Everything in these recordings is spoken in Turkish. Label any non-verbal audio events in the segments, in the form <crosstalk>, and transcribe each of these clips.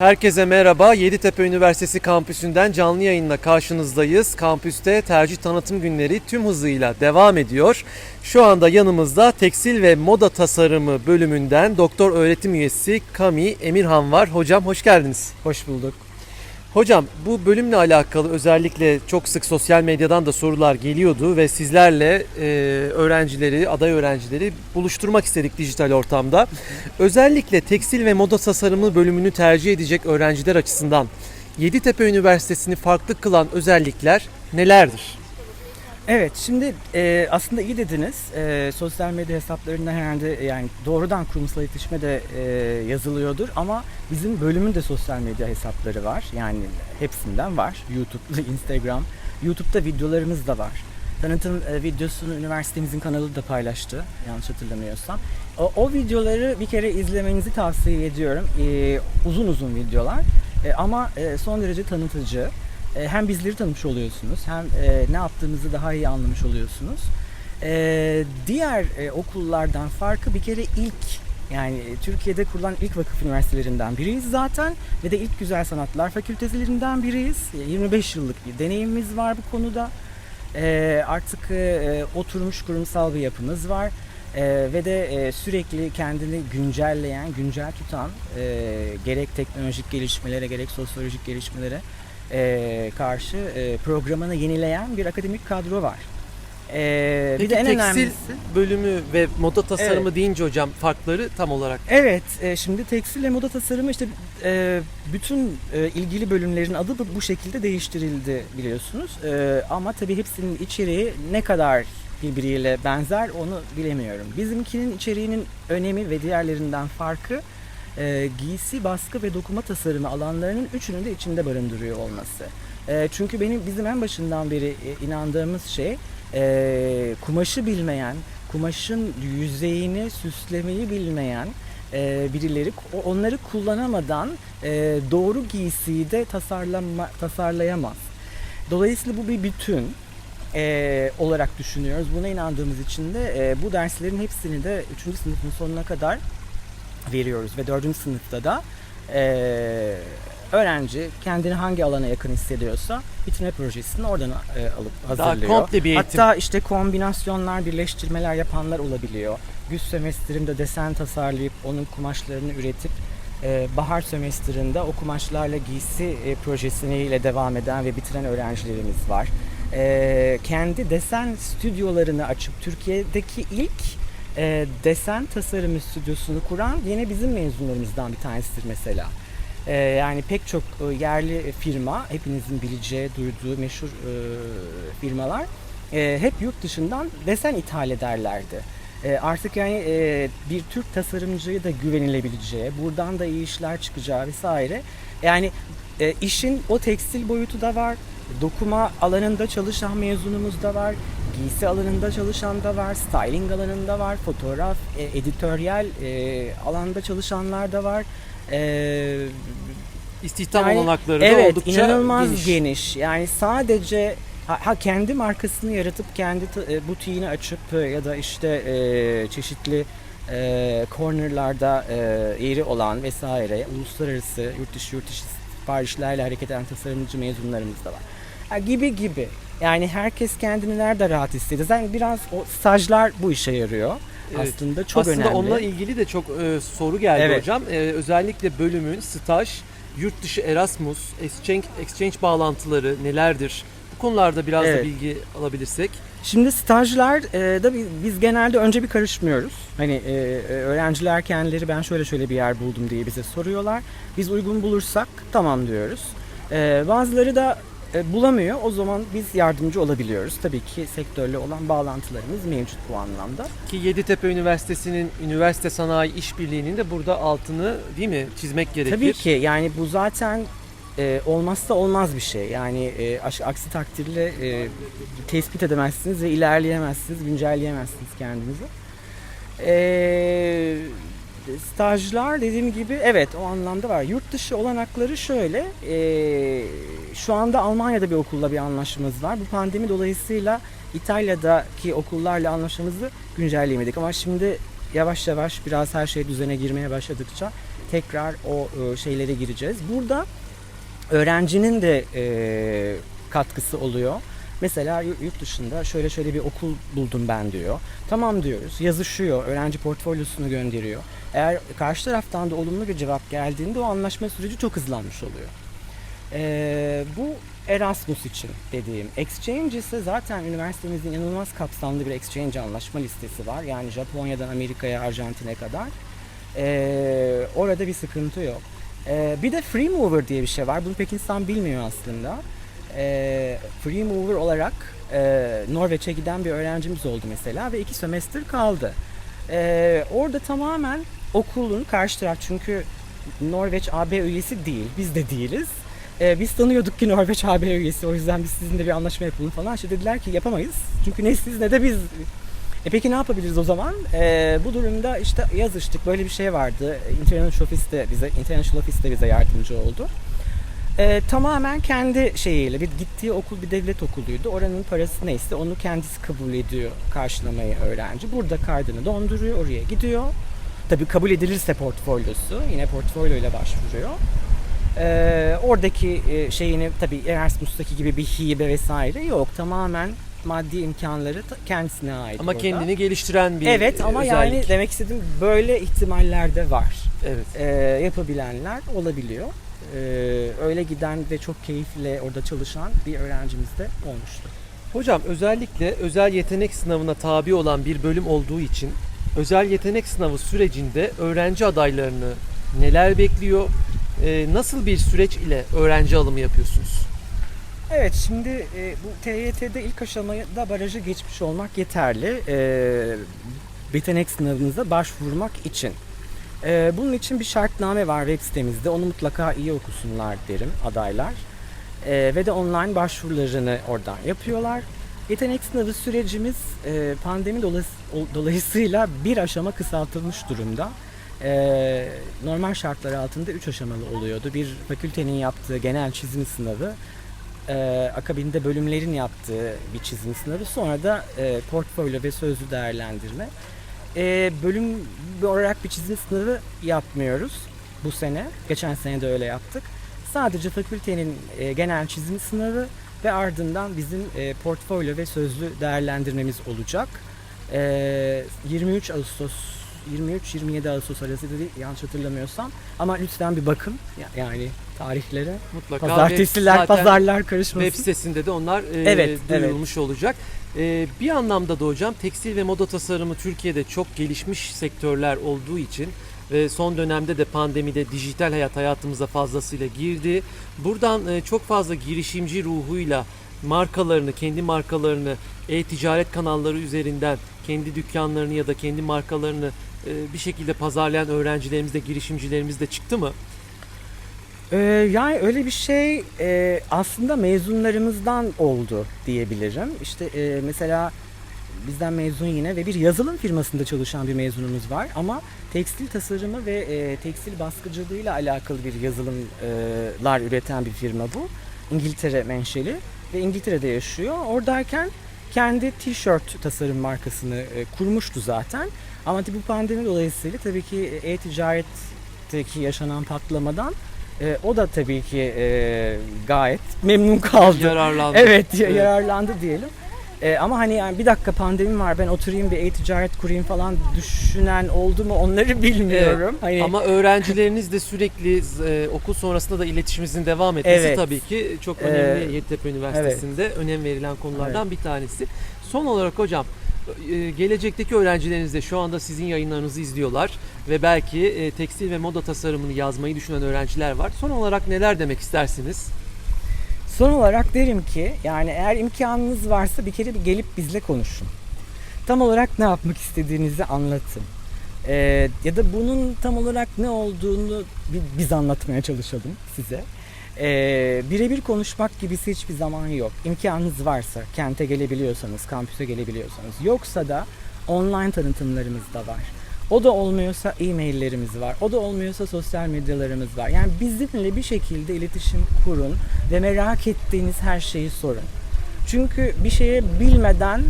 Herkese merhaba. Yeditepe Üniversitesi kampüsünden canlı yayınla karşınızdayız. Kampüste tercih tanıtım günleri tüm hızıyla devam ediyor. Şu anda yanımızda tekstil ve moda tasarımı bölümünden doktor öğretim üyesi Kami Emirhan var. Hocam hoş geldiniz. Hoş bulduk. Hocam bu bölümle alakalı özellikle çok sık sosyal medyadan da sorular geliyordu ve sizlerle e, öğrencileri, aday öğrencileri buluşturmak istedik dijital ortamda. Özellikle tekstil ve moda tasarımı bölümünü tercih edecek öğrenciler açısından Yeditepe Üniversitesi'ni farklı kılan özellikler nelerdir? Evet şimdi e, aslında iyi dediniz. E, sosyal medya hesaplarında herhalde yani doğrudan kurumsal iletişime de e, yazılıyordur ama bizim bölümün de sosyal medya hesapları var. Yani hepsinden var. YouTube, <laughs> Instagram. YouTube'da videolarımız da var. Tanıtım e, videosunu üniversitemizin kanalı da paylaştı yanlış hatırlamıyorsam. O, o videoları bir kere izlemenizi tavsiye ediyorum. E, uzun uzun videolar E, ama e, son derece tanıtıcı. E, hem bizleri tanımış oluyorsunuz hem e, ne yaptığımızı daha iyi anlamış oluyorsunuz. E, diğer e, okullardan farkı bir kere ilk yani e, Türkiye'de kurulan ilk vakıf üniversitelerinden biriyiz zaten ve de ilk güzel sanatlar fakültelerinden biriyiz. E, 25 yıllık bir deneyimimiz var bu konuda. E, artık e, e, oturmuş kurumsal bir yapımız var. E, ve de e, sürekli kendini güncelleyen, güncel tutan e, gerek teknolojik gelişmelere gerek sosyolojik gelişmelere e, karşı e, programını yenileyen bir akademik kadro var. E, Peki bir de en tekstil önemlisi bölümü ve moda tasarımı Evet. deyince hocam farkları tam olarak Evet, e, şimdi tekstil ve moda tasarımı işte e, bütün e, ilgili bölümlerin adı bu- bu şekilde değiştirildi biliyorsunuz. E, ama tabii hepsinin içeriği ne kadar birbiriyle benzer onu bilemiyorum. Bizimkinin içeriğinin önemi ve diğerlerinden farkı e, giysi, baskı ve dokuma tasarımı alanlarının üçünün de içinde barındırıyor olması. E, çünkü benim bizim en başından beri e, inandığımız şey e, kumaşı bilmeyen, kumaşın yüzeyini süslemeyi bilmeyen e, birileri onları kullanamadan e, doğru giysiyi de tasarlama, tasarlayamaz. Dolayısıyla bu bir bütün e, olarak düşünüyoruz. Buna inandığımız için de e, bu derslerin hepsini de 3. sınıfın sonuna kadar veriyoruz ve 4. sınıfta da e, öğrenci kendini hangi alana yakın hissediyorsa bitirme projesini oradan e, alıp daha hazırlıyor. komple bir eğitim. Hatta işte kombinasyonlar, birleştirmeler yapanlar olabiliyor. Güz sömestrinde desen tasarlayıp onun kumaşlarını üretip e, bahar sömestrinde o kumaşlarla giysi e, projesiyle devam eden ve bitiren öğrencilerimiz var. E, kendi desen stüdyolarını açıp Türkiye'deki ilk e, desen tasarımı stüdyosunu kuran yine bizim mezunlarımızdan bir tanesidir mesela. E, yani pek çok e, yerli firma, hepinizin bileceği, duyduğu meşhur e, firmalar e, hep yurt dışından desen ithal ederlerdi. E, artık yani e, bir Türk tasarımcıya da güvenilebileceği, buradan da iyi işler çıkacağı vesaire. Yani e, işin o tekstil boyutu da var, dokuma alanında çalışan mezunumuz da var, giysi alanında çalışan da var, styling alanında var, fotoğraf, e, editoryal e, alanda çalışanlar da var. E, istihdam yani, olanakları da evet, oldukça inanılmaz geniş. geniş. Yani sadece ha, ha kendi markasını yaratıp kendi e, butiğini açıp e, ya da işte e, çeşitli e, cornerlarda e, yeri olan vesaire uluslararası yurt dışı yurt dışı siparişlerle hareket eden tasarımcı mezunlarımız da var. Ha, gibi gibi. Yani herkes kendini nerede rahat hissediyor. Yani biraz o stajlar bu işe yarıyor. Evet. Aslında çok Aslında önemli. onunla ilgili de çok e, soru geldi Evet. hocam. E, özellikle bölümün staj, yurt dışı Erasmus, exchange, exchange bağlantıları nelerdir? Bu konularda biraz da Evet. bilgi alabilirsek. Şimdi stajlar e, da bi- biz genelde önce bir karışmıyoruz. Hani e, e, öğrenciler kendileri ben şöyle şöyle bir yer buldum diye bize soruyorlar. Biz uygun bulursak tamam diyoruz. E, bazıları da e, bulamıyor. O zaman biz yardımcı olabiliyoruz. Tabii ki sektörle olan bağlantılarımız mevcut bu anlamda. Ki Yeditepe Üniversitesi'nin üniversite sanayi işbirliğinin de burada altını değil mi çizmek gerekir. Tabii ki yani bu zaten e, olmazsa olmaz bir şey. Yani e, aksi takdirde e, tespit edemezsiniz ve ilerleyemezsiniz, güncelleyemezsiniz kendinizi. E, stajlar dediğim gibi evet o anlamda var. Yurt dışı olanakları şöyle. e, şu anda Almanya'da bir okulla bir anlaşmamız var. Bu pandemi dolayısıyla İtalya'daki okullarla anlaşmamızı güncelleyemedik. Ama şimdi yavaş yavaş biraz her şey düzene girmeye başladıkça tekrar o e, şeylere gireceğiz. Burada öğrencinin de e, katkısı oluyor. Mesela yu- yurt dışında şöyle şöyle bir okul buldum ben diyor. Tamam diyoruz. Yazışıyor. Öğrenci portfolyosunu gönderiyor. Eğer karşı taraftan da olumlu bir cevap geldiğinde o anlaşma süreci çok hızlanmış oluyor. Ee, bu Erasmus için dediğim. Exchange ise zaten üniversitemizin inanılmaz kapsamlı bir exchange anlaşma listesi var. Yani Japonya'dan Amerika'ya, Arjantin'e kadar. Ee, orada bir sıkıntı yok. Ee, bir de Free Mover diye bir şey var. Bunu pek insan bilmiyor aslında. Ee, Free Mover olarak e, Norveç'e giden bir öğrencimiz oldu mesela ve iki sömestr kaldı. Ee, orada tamamen okulun karşı taraf çünkü Norveç AB üyesi değil, biz de değiliz. Ee, biz sanıyorduk ki Norveç AB üyesi o yüzden biz sizinle bir anlaşma yapalım falan. İşte dediler ki yapamayız çünkü ne siz ne de biz. E peki ne yapabiliriz o zaman? Ee, bu durumda işte yazıştık böyle bir şey vardı. International Office de bize, International Office de bize yardımcı oldu. Ee, tamamen kendi şeyiyle bir gittiği okul bir devlet okuluydu. Oranın parası neyse onu kendisi kabul ediyor karşılamayı öğrenci. Burada kaydını donduruyor, oraya gidiyor. Tabii kabul edilirse portfolyosu yine portfolyo ile başvuruyor. Ee, oradaki e, şeyini tabii Erasmus'taki gibi bir hibe vesaire yok. Tamamen maddi imkanları kendisine ait. Ama burada. kendini geliştiren bir Evet ama özellik. yani demek istediğim böyle ihtimaller de var. Evet. Ee, yapabilenler olabiliyor. Ee, öyle giden ve çok keyifle orada çalışan bir öğrencimiz de olmuştu. Hocam özellikle özel yetenek sınavına tabi olan bir bölüm olduğu için özel yetenek sınavı sürecinde öğrenci adaylarını neler bekliyor? Ee, nasıl bir süreç ile öğrenci alımı yapıyorsunuz? Evet şimdi e, bu TYT'de ilk aşamada barajı geçmiş olmak yeterli. E, yetenek sınavınıza başvurmak için. E, bunun için bir şartname var web sitemizde. Onu mutlaka iyi okusunlar derim adaylar. E, ve de online başvurularını oradan yapıyorlar. Yetenek sınavı sürecimiz e, pandemi dolayıs- dolayısıyla bir aşama kısaltılmış durumda. E, normal şartlar altında 3 aşamalı oluyordu. Bir fakültenin yaptığı genel çizim sınavı, e, akabinde bölümlerin yaptığı bir çizim sınavı, sonra da e, portfolyo ve sözlü değerlendirme. E, bölüm olarak bir çizim sınavı yapmıyoruz bu sene. Geçen sene de öyle yaptık. Sadece fakültenin e, genel çizim sınavı ve ardından bizim e, portfolyo ve sözlü değerlendirmemiz olacak. E, 23 Ağustos 23-27 Ağustos arası dedi yanlış hatırlamıyorsam. Ama lütfen bir bakın Ya- yani tarihlere. Mutlaka Pazartesiler, pazarlar karışmasın. Web sitesinde de onlar e, Evet, duyurulmuş olacak. E, bir anlamda da hocam tekstil ve moda tasarımı Türkiye'de çok gelişmiş sektörler olduğu için ve son dönemde de pandemide dijital hayat hayatımıza fazlasıyla girdi. Buradan e, çok fazla girişimci ruhuyla markalarını, kendi markalarını e-ticaret kanalları üzerinden kendi dükkanlarını ya da kendi markalarını e, bir şekilde pazarlayan öğrencilerimiz de girişimcilerimiz de çıktı mı? Ee, yani öyle bir şey e, aslında mezunlarımızdan oldu diyebilirim. İşte e, mesela bizden mezun yine ve bir yazılım firmasında çalışan bir mezunumuz var ama tekstil tasarımı ve e, tekstil baskıcılığıyla alakalı bir yazılımlar üreten bir firma bu. İngiltere menşeli ve İngiltere'de yaşıyor. Oradayken kendi tişört tasarım markasını e, kurmuştu zaten. Ama bu pandemi dolayısıyla tabii ki e-ticaretteki yaşanan patlamadan e, o da tabii ki e, gayet memnun kaldı. Yararlandı. Evet, Evet. yararlandı diyelim. E, ama hani yani bir dakika pandemi var ben oturayım bir e-ticaret kurayım falan düşünen oldu mu onları <laughs> bilmiyorum. Hani Ama öğrencileriniz de sürekli e, okul sonrasında da iletişimimizin devam etmesi Evet. tabii ki çok Ee, önemli Yeditepe Üniversitesi'nde önem verilen konulardan bir tanesi. Son olarak hocam e, gelecekteki öğrencileriniz de şu anda sizin yayınlarınızı izliyorlar ve belki e, tekstil ve moda tasarımını yazmayı düşünen öğrenciler var. Son olarak neler demek istersiniz? Son olarak derim ki yani eğer imkanınız varsa bir kere bir gelip bizle konuşun. Tam olarak ne yapmak istediğinizi anlatın. Ee, ya da bunun tam olarak ne olduğunu bi- biz anlatmaya çalışalım size. Ee, birebir konuşmak gibisi hiçbir zaman yok. İmkanınız varsa, kente gelebiliyorsanız, kampüse gelebiliyorsanız. Yoksa da online tanıtımlarımız da var. O da olmuyorsa e-maillerimiz var. O da olmuyorsa sosyal medyalarımız var. Yani bizimle bir şekilde iletişim kurun ve merak ettiğiniz her şeyi sorun. Çünkü bir şeye bilmeden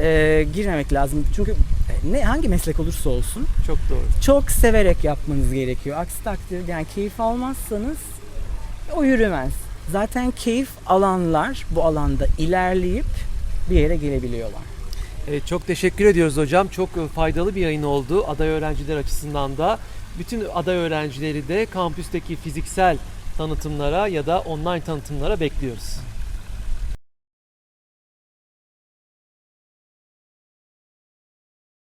e, girmemek lazım. Çünkü e, ne hangi meslek olursa olsun Çok doğru. çok severek yapmanız gerekiyor. Aksi takdirde yani keyif almazsanız o yürümez. Zaten keyif alanlar bu alanda ilerleyip bir yere gelebiliyorlar. Evet, çok teşekkür ediyoruz hocam. Çok e, faydalı bir yayın oldu aday öğrenciler açısından da. Bütün aday öğrencileri de kampüsteki fiziksel tanıtımlara ya da online tanıtımlara bekliyoruz.